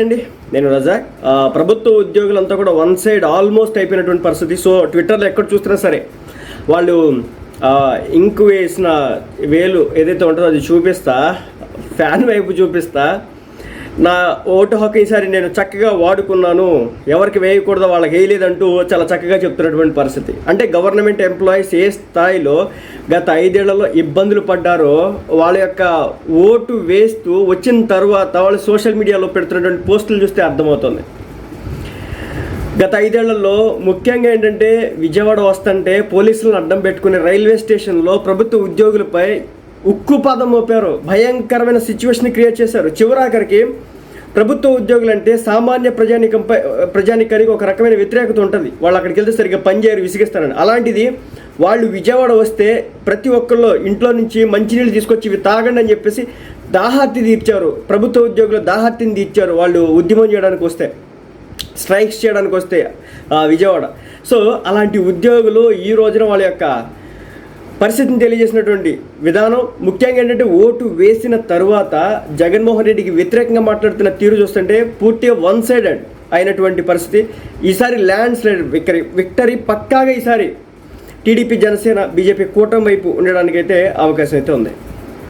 అండి. నేను రజాక్ ప్రభుత్వ ఉద్యోగులంతా కూడా వన్ సైడ్ ఆల్మోస్ట్ అయిపోయినటువంటి పరిస్థితి. సో ట్విట్టర్లో ఎక్కడ చూస్తున్నా సరే వాళ్ళు ఇంకు వేసిన వేలు ఏదైతే ఉంటుందో అది చూపిస్తా ఫ్యాన్ వైపు చూపిస్తా నా ఓటు హక్కు ఈసారి నేను చక్కగా వాడుకున్నాను. ఎవరికి వేయకూడదో వాళ్ళకి వేయలేదంటూ చాలా చక్కగా చెప్తున్నటువంటి పరిస్థితి. అంటే గవర్నమెంట్ ఎంప్లాయీస్ ఏ స్థాయిలో గత ఐదేళ్ళలో ఇబ్బందులు పడ్డారో వాళ్ళ యొక్క ఓటు వేస్తూ వచ్చిన తర్వాత వాళ్ళు సోషల్ మీడియాలో పెడుతున్నటువంటి పోస్టులు చూస్తే అర్థమవుతుంది. గత ఐదేళ్ళలో ముఖ్యంగా ఏంటంటే విజయవాడ వస్తుంటే పోలీసులను అడ్డం పెట్టుకుని రైల్వే స్టేషన్లో ప్రభుత్వ ఉద్యోగులపై ఉక్కు పదం మోపారు. భయంకరమైన సిచ్యువేషన్ క్రియేట్ చేశారు. చివరాఖరికి ప్రభుత్వ ఉద్యోగులు అంటే సామాన్య ప్రజానికంపై ప్రజానికానికి ఒక రకమైన వ్యతిరేకత ఉంటుంది. వాళ్ళు అక్కడికి వెళ్తే సరిగ్గా పనిచేయరు విసిగిస్తారని. అలాంటిది వాళ్ళు విజయవాడ వస్తే ప్రతి ఒక్కళ్ళు ఇంట్లో నుంచి మంచినీళ్ళు తీసుకొచ్చి ఇవి తాగండి అని చెప్పేసి దాహార్తి తీర్చారు. ప్రభుత్వ ఉద్యోగులు దాహార్తిని తీర్చారు వాళ్ళు ఉద్యమం చేయడానికి వస్తే. స్ట్రైక్స్ చేయడానికి వస్తే విజయవాడ. సో అలాంటి ఉద్యోగులు ఈ రోజున వాళ్ళ యొక్క పరిస్థితిని తెలియజేసినటువంటి విధానం ముఖ్యంగా ఏంటంటే ఓటు వేసిన తర్వాత జగన్మోహన్ రెడ్డికి వ్యతిరేకంగా మాట్లాడుతున్న తీరు చూస్తుంటే పూర్తిగా వన్ సైడెడ్ అయినటువంటి పరిస్థితి. ఈసారి ల్యాండ్ స్లైడ్ విక్టరీ విక్టరీ పక్కాగా ఈసారి టీడీపీ జనసేన బీజేపీ కూటమి వైపు ఉండడానికైతే అవకాశం అయితే ఉంది.